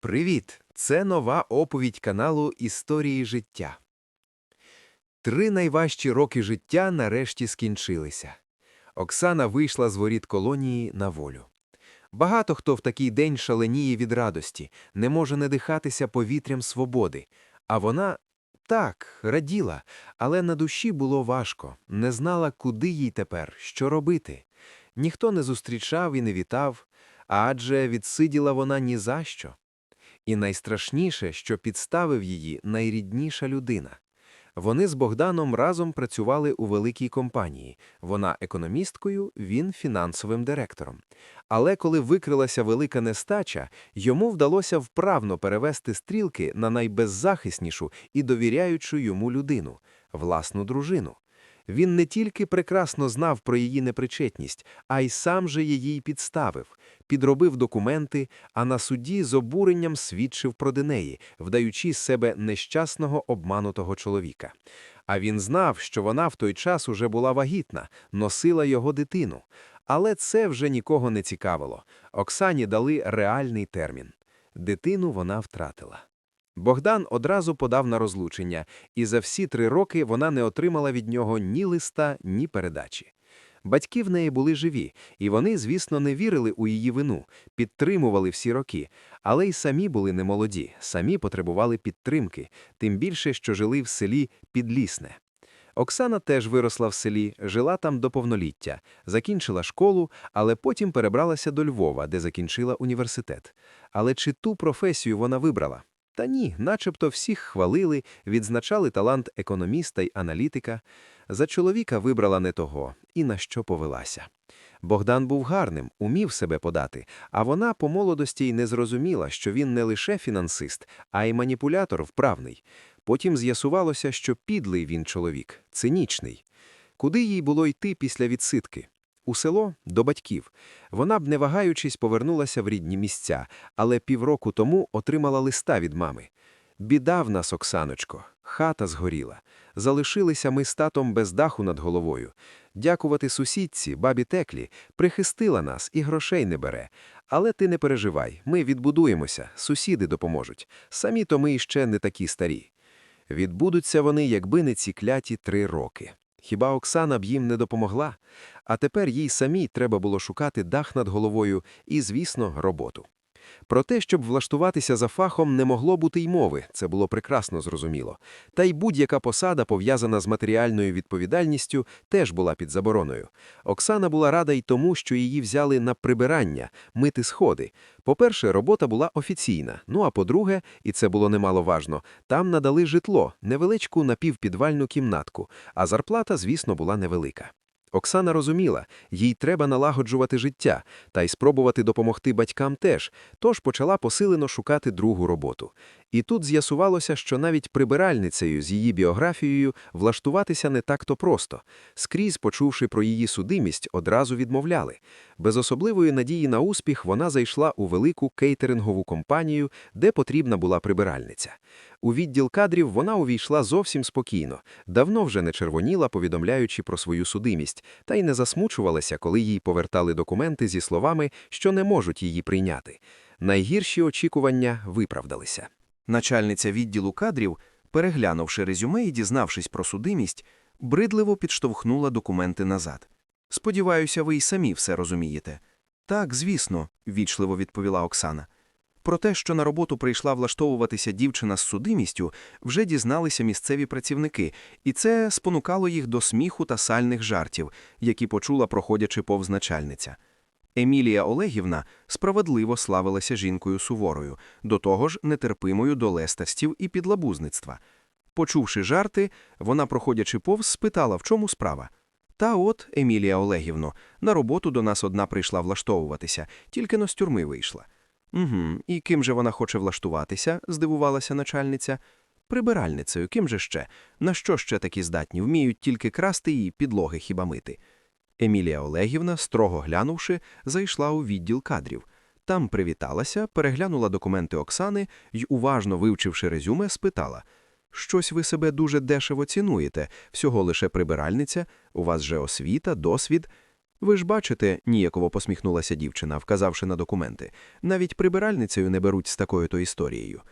Привіт! Це нова оповідь каналу Історії життя. Три найважчі роки життя нарешті скінчилися. Оксана вийшла з воріт колонії на волю. Багато хто в такий день шаленіє від радості, не може надихатися повітрям свободи. А вона так, раділа, але на душі було важко, не знала, куди їй тепер, що робити. Ніхто не зустрічав і не вітав, адже відсиділа вона ні за що. І найстрашніше, що підставив її найрідніша людина. Вони з Богданом разом працювали у великій компанії. Вона економісткою, він фінансовим директором. Але коли викрилася велика нестача, йому вдалося вправно перевести стрілки на найбеззахиснішу і довіряючу йому людину власну дружину. Він не тільки прекрасно знав про її непричетність, а й сам же її підставив, підробив документи, а на суді з обуренням свідчив проти неї, вдаючи з себе нещасного обманутого чоловіка. А він знав, що вона в той час уже була вагітна, носила його дитину. Але це вже нікого не цікавило. Оксані дали реальний термін. Дитину вона втратила. Богдан одразу подав на розлучення, і за всі три роки вона не отримала від нього ні листа, ні передачі. Батьки в неї були живі, і вони, звісно, не вірили у її вину, підтримували всі роки, але й самі були немолоді, самі потребували підтримки, тим більше, що жили в селі Підлісне. Оксана теж виросла в селі, жила там до повноліття, закінчила школу, але потім перебралася до Львова, де закінчила університет. Але чи ту професію вона вибрала? Та ні, начебто всіх хвалили, відзначали талант економіста й аналітика. За чоловіка вибрала не того і на що повелася. Богдан був гарним, умів себе подати, а вона по молодості й не зрозуміла, що він не лише фінансист, а й маніпулятор вправний. Потім з'ясувалося, що підлий він чоловік, цинічний. Куди їй було йти після відсидки? У село до батьків. Вона б, не вагаючись, повернулася в рідні місця, але півроку тому отримала листа від мами. Біда в нас, Оксаночко, хата згоріла. Залишилися ми з татом без даху над головою. Дякувати сусідці, бабі Теклі, прихистила нас і грошей не бере. Але ти не переживай, ми відбудуємося, сусіди допоможуть. Самі то ми іще не такі старі. Відбудуться вони, якби не ці кляті три роки. Хіба Оксана б їм не допомогла? А тепер їй самій треба було шукати дах над головою і, звісно, роботу. Про те, щоб влаштуватися за фахом, не могло бути й мови, це було прекрасно зрозуміло. Та й будь-яка посада, пов'язана з матеріальною відповідальністю, теж була під забороною. Оксана була рада й тому, що її взяли на прибирання, мити сходи. По-перше, робота була офіційна. Ну а по-друге, і це було немаловажно, там надали житло, невеличку напівпідвальну кімнатку, а зарплата, звісно, була невелика. Оксана розуміла, їй треба налагоджувати життя та й спробувати допомогти батькам теж, тож почала посилено шукати другу роботу. І тут з'ясувалося, що навіть прибиральницею з її біографією влаштуватися не так-то просто. Скрізь, почувши про її судимість, одразу відмовляли. Без особливої надії на успіх вона зайшла у велику кейтерингову компанію, де потрібна була прибиральниця. У відділ кадрів вона увійшла зовсім спокійно, давно вже не червоніла, повідомляючи про свою судимість, та й не засмучувалася, коли їй повертали документи зі словами, що не можуть її прийняти. Найгірші очікування виправдалися. Начальниця відділу кадрів, переглянувши резюме і дізнавшись про судимість, бридливо підштовхнула документи назад. Сподіваюся, ви й самі все розумієте. Так, звісно, вічливо відповіла Оксана. Про те, що на роботу прийшла влаштовуватися дівчина з судимістю, вже дізналися місцеві працівники, і це спонукало їх до сміху та сальних жартів, які почула, проходячи повз начальниця. Емілія Олегівна справедливо славилася жінкою суворою, до того ж нетерпимою до лестастів і підлабузництва. Почувши жарти, вона, проходячи повз, спитала, в чому справа. Та от, Емілія Олегівно, на роботу до нас одна прийшла влаштовуватися, тільки но з тюрми вийшла. Угу, і ким же вона хоче влаштуватися? здивувалася начальниця. Прибиральницею, ким же ще? На що ще такі здатні? Вміють тільки красти і підлоги хіба мити. Емілія Олегівна, строго глянувши, зайшла у відділ кадрів. Там привіталася, переглянула документи Оксани й, уважно вивчивши резюме, спитала Щось ви себе дуже дешево цінуєте, всього лише прибиральниця, у вас же освіта, досвід. Ви ж бачите, ніяково посміхнулася дівчина, вказавши на документи. Навіть прибиральницею не беруть з такою то історією.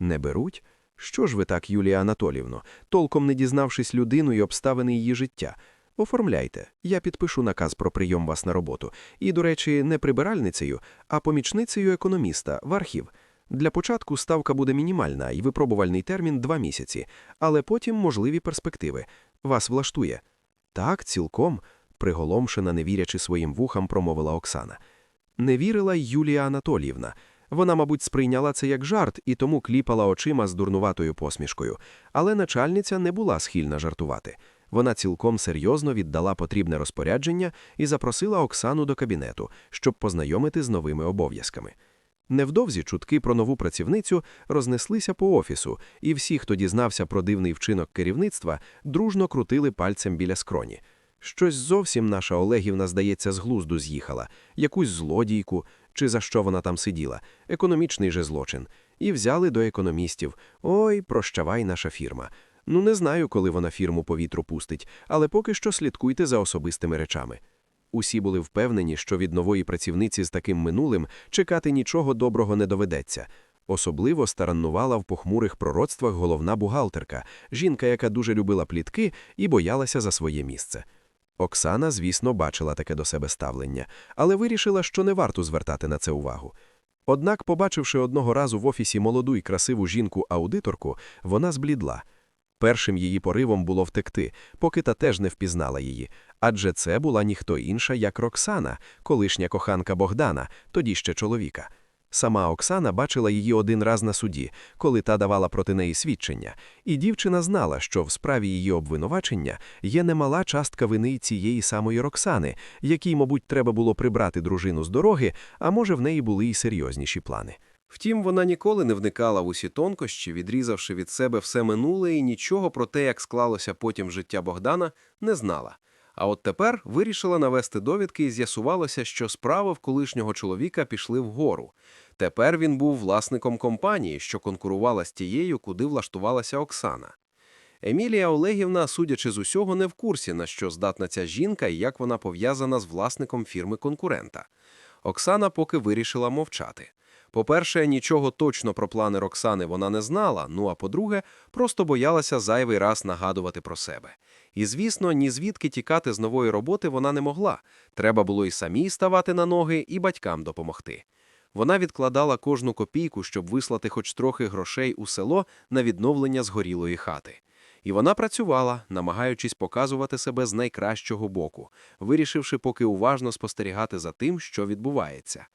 Не беруть? Що ж ви так, Юлія Анатолівно, толком не дізнавшись людину і обставини її життя? Оформляйте, я підпишу наказ про прийом вас на роботу. І, до речі, не прибиральницею, а помічницею економіста в архів. Для початку ставка буде мінімальна і випробувальний термін два місяці, але потім можливі перспективи. Вас влаштує. Так, цілком, приголомшена, не вірячи своїм вухам, промовила Оксана. Не вірила Юлія Анатоліївна. Вона, мабуть, сприйняла це як жарт і тому кліпала очима з дурнуватою посмішкою. Але начальниця не була схильна жартувати. Вона цілком серйозно віддала потрібне розпорядження і запросила Оксану до кабінету, щоб познайомити з новими обов'язками. Невдовзі чутки про нову працівницю рознеслися по офісу, і всі, хто дізнався про дивний вчинок керівництва, дружно крутили пальцем біля скроні. Щось зовсім наша Олегівна, здається, з глузду з'їхала, якусь злодійку, чи за що вона там сиділа, економічний же злочин. І взяли до економістів. Ой, прощавай наша фірма. Ну, не знаю, коли вона фірму по вітру пустить, але поки що слідкуйте за особистими речами. Усі були впевнені, що від нової працівниці з таким минулим чекати нічого доброго не доведеться. Особливо стараннувала в похмурих пророцтвах головна бухгалтерка, жінка, яка дуже любила плітки і боялася за своє місце. Оксана, звісно, бачила таке до себе ставлення, але вирішила, що не варто звертати на це увагу. Однак, побачивши одного разу в офісі молоду і красиву жінку-аудиторку, вона зблідла. Першим її поривом було втекти, поки та теж не впізнала її, адже це була ніхто інша, як Роксана, колишня коханка Богдана, тоді ще чоловіка. Сама Оксана бачила її один раз на суді, коли та давала проти неї свідчення, і дівчина знала, що в справі її обвинувачення є немала частка вини цієї самої Роксани, якій, мабуть, треба було прибрати дружину з дороги, а може, в неї були й серйозніші плани. Втім, вона ніколи не вникала в усі тонкощі, відрізавши від себе все минуле і нічого про те, як склалося потім життя Богдана, не знала. А от тепер вирішила навести довідки і з'ясувалося, що справи в колишнього чоловіка пішли вгору. Тепер він був власником компанії, що конкурувала з тією, куди влаштувалася Оксана. Емілія Олегівна, судячи з усього, не в курсі, на що здатна ця жінка і як вона пов'язана з власником фірми конкурента. Оксана поки вирішила мовчати. По-перше, нічого точно про плани Роксани вона не знала, ну а по-друге, просто боялася зайвий раз нагадувати про себе. І, звісно, ні звідки тікати з нової роботи вона не могла. Треба було і самій ставати на ноги, і батькам допомогти. Вона відкладала кожну копійку, щоб вислати хоч трохи грошей у село на відновлення згорілої хати. І вона працювала, намагаючись показувати себе з найкращого боку, вирішивши поки уважно спостерігати за тим, що відбувається.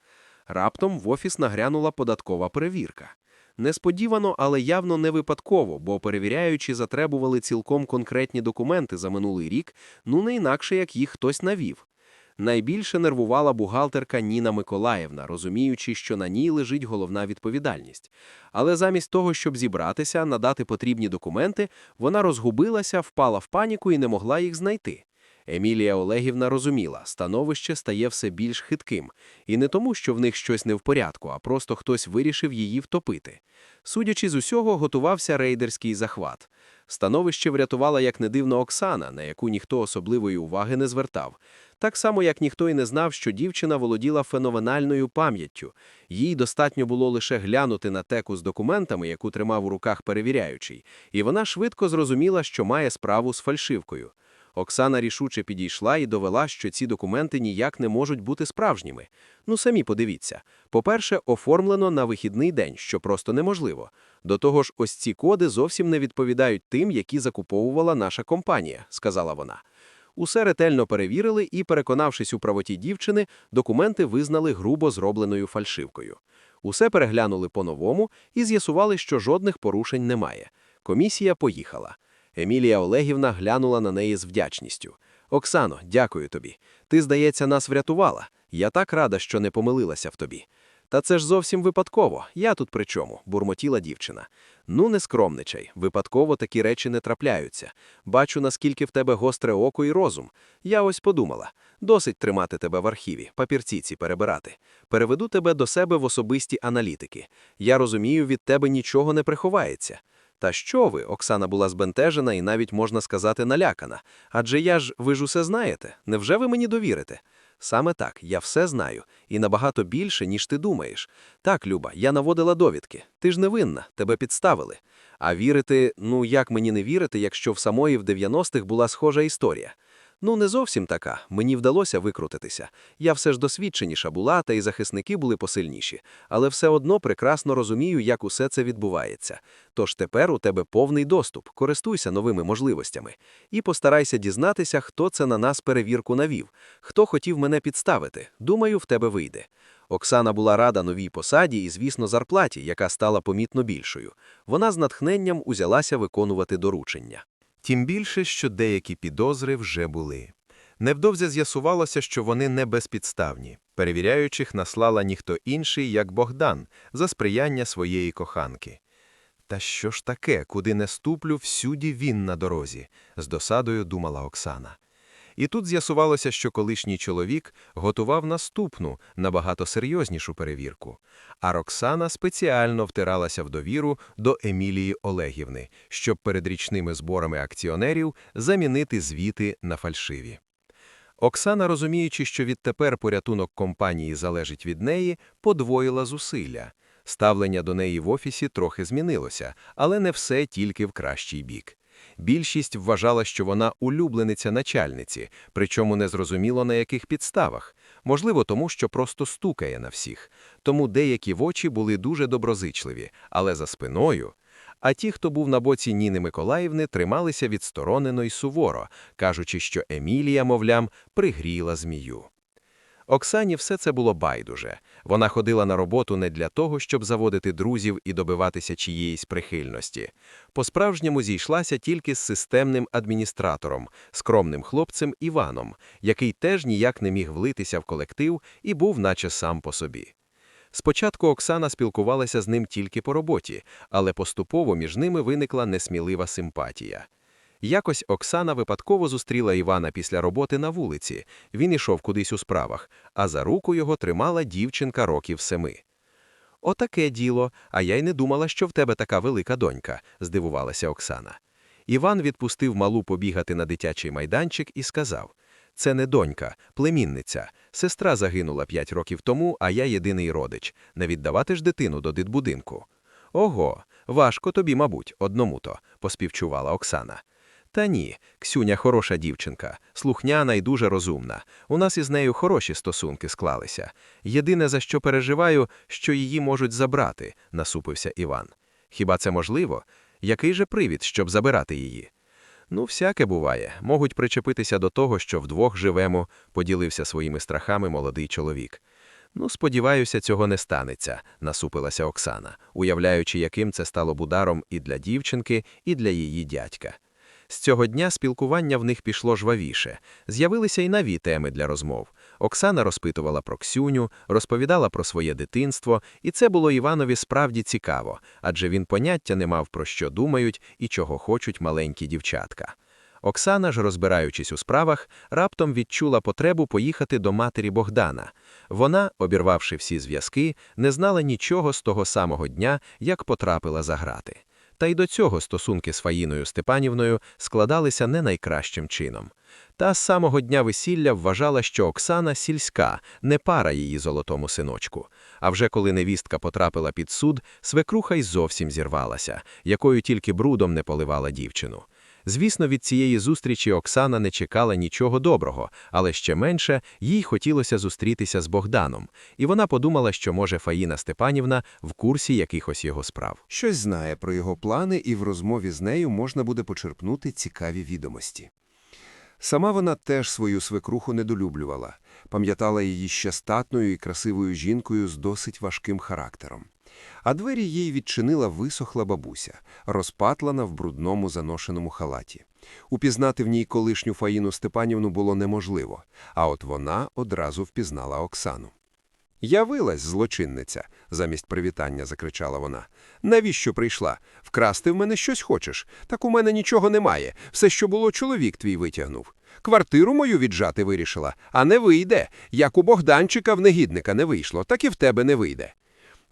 Раптом в офіс нагрянула податкова перевірка. Несподівано, але явно не випадково, бо перевіряючі затребували цілком конкретні документи за минулий рік, ну не інакше, як їх хтось навів. Найбільше нервувала бухгалтерка Ніна Миколаївна, розуміючи, що на ній лежить головна відповідальність. Але замість того, щоб зібратися, надати потрібні документи, вона розгубилася, впала в паніку і не могла їх знайти. Емілія Олегівна розуміла, становище стає все більш хитким, і не тому, що в них щось не в порядку, а просто хтось вирішив її втопити. Судячи з усього, готувався рейдерський захват. Становище врятувала, як не дивно, Оксана, на яку ніхто особливої уваги не звертав. Так само, як ніхто і не знав, що дівчина володіла феноменальною пам'яттю. Їй достатньо було лише глянути на теку з документами, яку тримав у руках перевіряючий, і вона швидко зрозуміла, що має справу з фальшивкою. Оксана рішуче підійшла і довела, що ці документи ніяк не можуть бути справжніми. Ну, самі подивіться. По-перше, оформлено на вихідний день, що просто неможливо. До того ж, ось ці коди зовсім не відповідають тим, які закуповувала наша компанія, сказала вона. Усе ретельно перевірили і, переконавшись у правоті дівчини, документи визнали грубо зробленою фальшивкою. Усе переглянули по-новому і з'ясували, що жодних порушень немає. Комісія поїхала. Емілія Олегівна глянула на неї з вдячністю. Оксано, дякую тобі. Ти, здається, нас врятувала. Я так рада, що не помилилася в тобі. Та це ж зовсім випадково. Я тут при чому? бурмотіла дівчина. Ну, не скромничай, випадково такі речі не трапляються. Бачу, наскільки в тебе гостре око і розум. Я ось подумала: досить тримати тебе в архіві, папірці ці перебирати. Переведу тебе до себе в особисті аналітики. Я розумію, від тебе нічого не приховається. Та що ви? Оксана була збентежена і навіть можна сказати налякана. Адже я ж, ви ж усе знаєте. Невже ви мені довірите? Саме так, я все знаю, і набагато більше, ніж ти думаєш. Так, Люба, я наводила довідки. Ти ж не винна, тебе підставили. А вірити, ну як мені не вірити, якщо в самої в 90-х була схожа історія? Ну, не зовсім така. Мені вдалося викрутитися. Я все ж досвідченіша була, та й захисники були посильніші. Але все одно прекрасно розумію, як усе це відбувається. Тож тепер у тебе повний доступ, користуйся новими можливостями. І постарайся дізнатися, хто це на нас перевірку навів, хто хотів мене підставити. Думаю, в тебе вийде. Оксана була рада новій посаді і, звісно, зарплаті, яка стала помітно більшою. Вона з натхненням узялася виконувати доручення. Тим більше, що деякі підозри вже були. Невдовзі з'ясувалося, що вони не безпідставні. Перевіряючих наслала ніхто інший, як Богдан, за сприяння своєї коханки. Та що ж таке, куди не ступлю, всюди він на дорозі, з досадою думала Оксана. І тут з'ясувалося, що колишній чоловік готував наступну, набагато серйознішу перевірку. А Роксана спеціально втиралася в довіру до Емілії Олегівни, щоб перед річними зборами акціонерів замінити звіти на фальшиві. Оксана, розуміючи, що відтепер порятунок компанії залежить від неї, подвоїла зусилля. Ставлення до неї в офісі трохи змінилося, але не все тільки в кращий бік. Більшість вважала, що вона улюблениця начальниці, причому не зрозуміло на яких підставах. Можливо, тому що просто стукає на всіх. Тому деякі в очі були дуже доброзичливі, але за спиною. А ті, хто був на боці Ніни Миколаївни, трималися відсторонено й суворо, кажучи, що Емілія, мовлям, пригріла змію. Оксані все це було байдуже. Вона ходила на роботу не для того, щоб заводити друзів і добиватися чиєїсь прихильності. По-справжньому зійшлася тільки з системним адміністратором, скромним хлопцем Іваном, який теж ніяк не міг влитися в колектив і був наче сам по собі. Спочатку Оксана спілкувалася з ним тільки по роботі, але поступово між ними виникла несмілива симпатія. Якось Оксана випадково зустріла Івана після роботи на вулиці. Він ішов кудись у справах, а за руку його тримала дівчинка років семи. Отаке діло, а я й не думала, що в тебе така велика донька, здивувалася Оксана. Іван відпустив малу побігати на дитячий майданчик і сказав: Це не донька, племінниця. Сестра загинула п'ять років тому, а я єдиний родич. Не віддавати ж дитину до дитбудинку. Ого, важко тобі, мабуть, одному то, поспівчувала Оксана. Та ні, Ксюня хороша дівчинка, слухняна і дуже розумна. У нас із нею хороші стосунки склалися. Єдине, за що переживаю, що її можуть забрати, насупився Іван. Хіба це можливо? Який же привід, щоб забирати її? Ну, всяке буває. Можуть причепитися до того, що вдвох живемо, поділився своїми страхами молодий чоловік. Ну, сподіваюся, цього не станеться, насупилася Оксана, уявляючи, яким це стало б ударом і для дівчинки, і для її дядька. З цього дня спілкування в них пішло жвавіше. З'явилися й нові теми для розмов. Оксана розпитувала про Ксюню, розповідала про своє дитинство, і це було Іванові справді цікаво, адже він поняття не мав про що думають і чого хочуть маленькі дівчатка. Оксана ж, розбираючись у справах, раптом відчула потребу поїхати до матері Богдана. Вона, обірвавши всі зв'язки, не знала нічого з того самого дня, як потрапила за грати. Та й до цього стосунки з Фаїною Степанівною складалися не найкращим чином. Та з самого дня весілля вважала, що Оксана сільська, не пара її золотому синочку. А вже коли невістка потрапила під суд, свекруха й зовсім зірвалася, якою тільки брудом не поливала дівчину. Звісно, від цієї зустрічі Оксана не чекала нічого доброго, але ще менше їй хотілося зустрітися з Богданом, і вона подумала, що, може, Фаїна Степанівна в курсі якихось його справ. Щось знає про його плани, і в розмові з нею можна буде почерпнути цікаві відомості. Сама вона теж свою свекруху недолюблювала, пам'ятала її ще статною і красивою жінкою з досить важким характером. А двері їй відчинила висохла бабуся, розпатлана в брудному заношеному халаті. Упізнати в ній колишню Фаїну Степанівну було неможливо, а от вона одразу впізнала Оксану. Явилась, злочинниця, замість привітання закричала вона. Навіщо прийшла? Вкрасти в мене щось хочеш? Так у мене нічого немає. Все, що було, чоловік твій витягнув. Квартиру мою віджати вирішила, а не вийде. Як у Богданчика в негідника не вийшло, так і в тебе не вийде.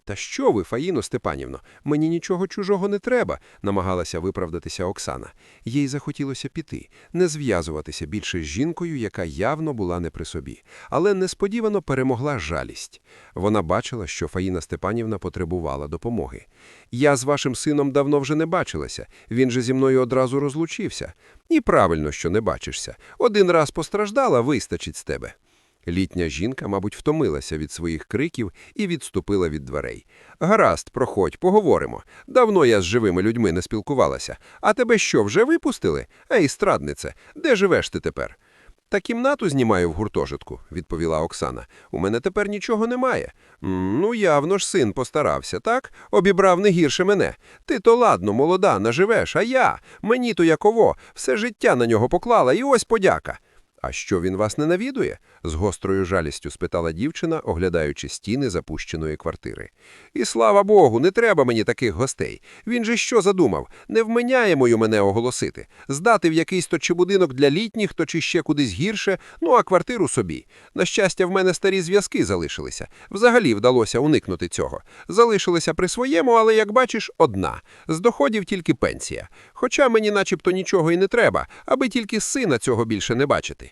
Та що ви, Фаїно Степанівно, мені нічого чужого не треба, намагалася виправдатися Оксана. Їй захотілося піти, не зв'язуватися більше з жінкою, яка явно була не при собі. Але несподівано перемогла жалість. Вона бачила, що Фаїна Степанівна потребувала допомоги. Я з вашим сином давно вже не бачилася, він же зі мною одразу розлучився. І правильно, що не бачишся. Один раз постраждала, вистачить з тебе. Літня жінка, мабуть, втомилася від своїх криків і відступила від дверей. Гаразд, проходь, поговоримо. Давно я з живими людьми не спілкувалася. А тебе що, вже випустили? Ей, страднице, де живеш ти тепер? Та кімнату знімаю в гуртожитку, відповіла Оксана. У мене тепер нічого немає. Ну, явно ж син постарався, так? Обібрав не гірше мене. Ти то ладно, молода, наживеш, а я? Мені то яково, все життя на нього поклала, і ось подяка. А що він вас не навідує? з гострою жалістю спитала дівчина, оглядаючи стіни запущеної квартири. І слава Богу, не треба мені таких гостей. Він же що задумав? Не вменяємою мене оголосити. Здати в якийсь то чи будинок для літніх, то чи ще кудись гірше, ну а квартиру собі. На щастя, в мене старі зв'язки залишилися. Взагалі вдалося уникнути цього. Залишилися при своєму, але, як бачиш, одна. З доходів тільки пенсія. Хоча мені начебто нічого і не треба, аби тільки сина цього більше не бачити.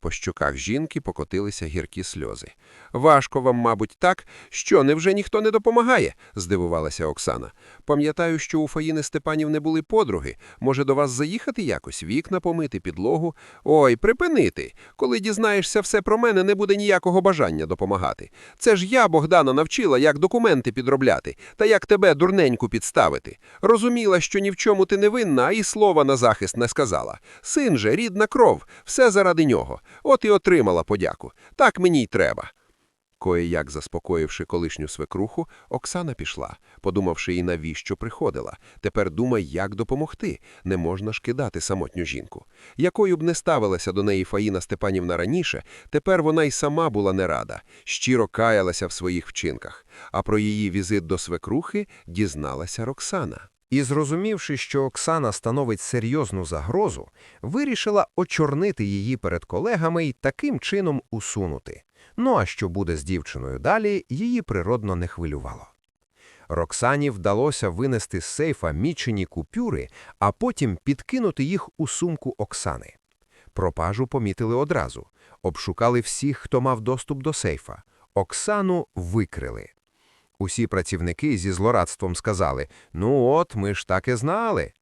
По щоках жінки покотилися гіркі сльози. Важко вам, мабуть, так? Що, невже ніхто не допомагає? здивувалася Оксана. Пам'ятаю, що у Фаїни Степанівни були подруги. Може, до вас заїхати якось, вікна помити, підлогу? Ой, припинити. Коли дізнаєшся все про мене, не буде ніякого бажання допомагати. Це ж я, Богдана, навчила, як документи підробляти, та як тебе дурненьку підставити. Розуміла, що ні в чому ти не винна, а і слова на захист не сказала. Син же, рідна кров, все заради нього. От і отримала подяку. Так мені й треба. Кое-як заспокоївши колишню свекруху, Оксана пішла, подумавши і навіщо приходила. Тепер думай, як допомогти. Не можна ж кидати самотню жінку. Якою б не ставилася до неї Фаїна Степанівна раніше, тепер вона й сама була не рада, щиро каялася в своїх вчинках. А про її візит до свекрухи дізналася Роксана. І, зрозумівши, що Оксана становить серйозну загрозу, вирішила очорнити її перед колегами і таким чином усунути. Ну а що буде з дівчиною далі, її природно не хвилювало. Роксані вдалося винести з сейфа мічені купюри, а потім підкинути їх у сумку Оксани. Пропажу помітили одразу. Обшукали всіх, хто мав доступ до сейфа. Оксану викрили. Усі працівники зі злорадством сказали «Ну от, ми ж так і знали».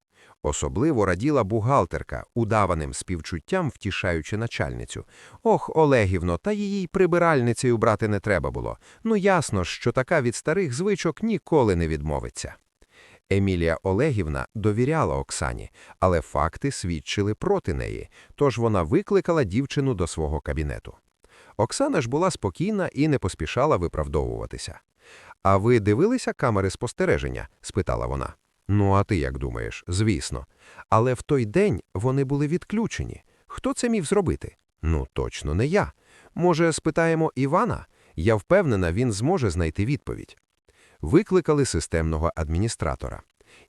Особливо раділа бухгалтерка, удаваним співчуттям втішаючи начальницю. Ох, Олегівно, та її прибиральницею брати не треба було. Ну ясно ж, що така від старих звичок ніколи не відмовиться. Емілія Олегівна довіряла Оксані, але факти свідчили проти неї, тож вона викликала дівчину до свого кабінету. Оксана ж була спокійна і не поспішала виправдовуватися. А ви дивилися камери спостереження? спитала вона. Ну, а ти як думаєш? Звісно. Але в той день вони були відключені. Хто це міг зробити? Ну, точно не я. Може, спитаємо Івана? Я впевнена, він зможе знайти відповідь. Викликали системного адміністратора.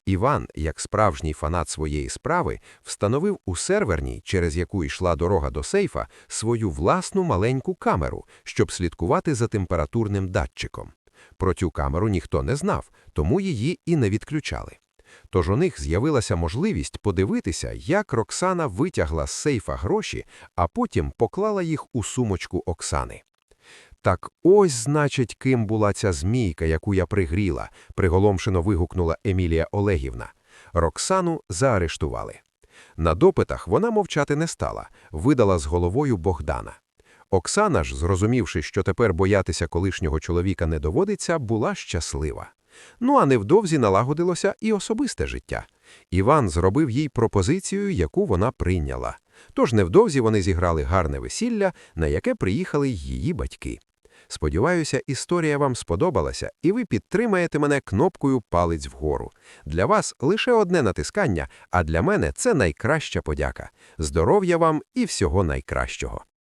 Іван, як справжній фанат своєї справи, встановив у серверній, через яку йшла дорога до сейфа, свою власну маленьку камеру, щоб слідкувати за температурним датчиком. Про цю камеру ніхто не знав, тому її і не відключали. Тож у них з'явилася можливість подивитися, як Роксана витягла з сейфа гроші, а потім поклала їх у сумочку Оксани. Так ось, значить, ким була ця змійка, яку я пригріла, приголомшено вигукнула Емілія Олегівна. Роксану заарештували. На допитах вона мовчати не стала, видала з головою Богдана. Оксана ж, зрозумівши, що тепер боятися колишнього чоловіка не доводиться, була щаслива. Ну а невдовзі налагодилося і особисте життя. Іван зробив їй пропозицію, яку вона прийняла. Тож невдовзі вони зіграли гарне весілля, на яке приїхали її батьки. Сподіваюся, історія вам сподобалася, і ви підтримаєте мене кнопкою палець вгору. Для вас лише одне натискання, а для мене це найкраща подяка. Здоров'я вам і всього найкращого.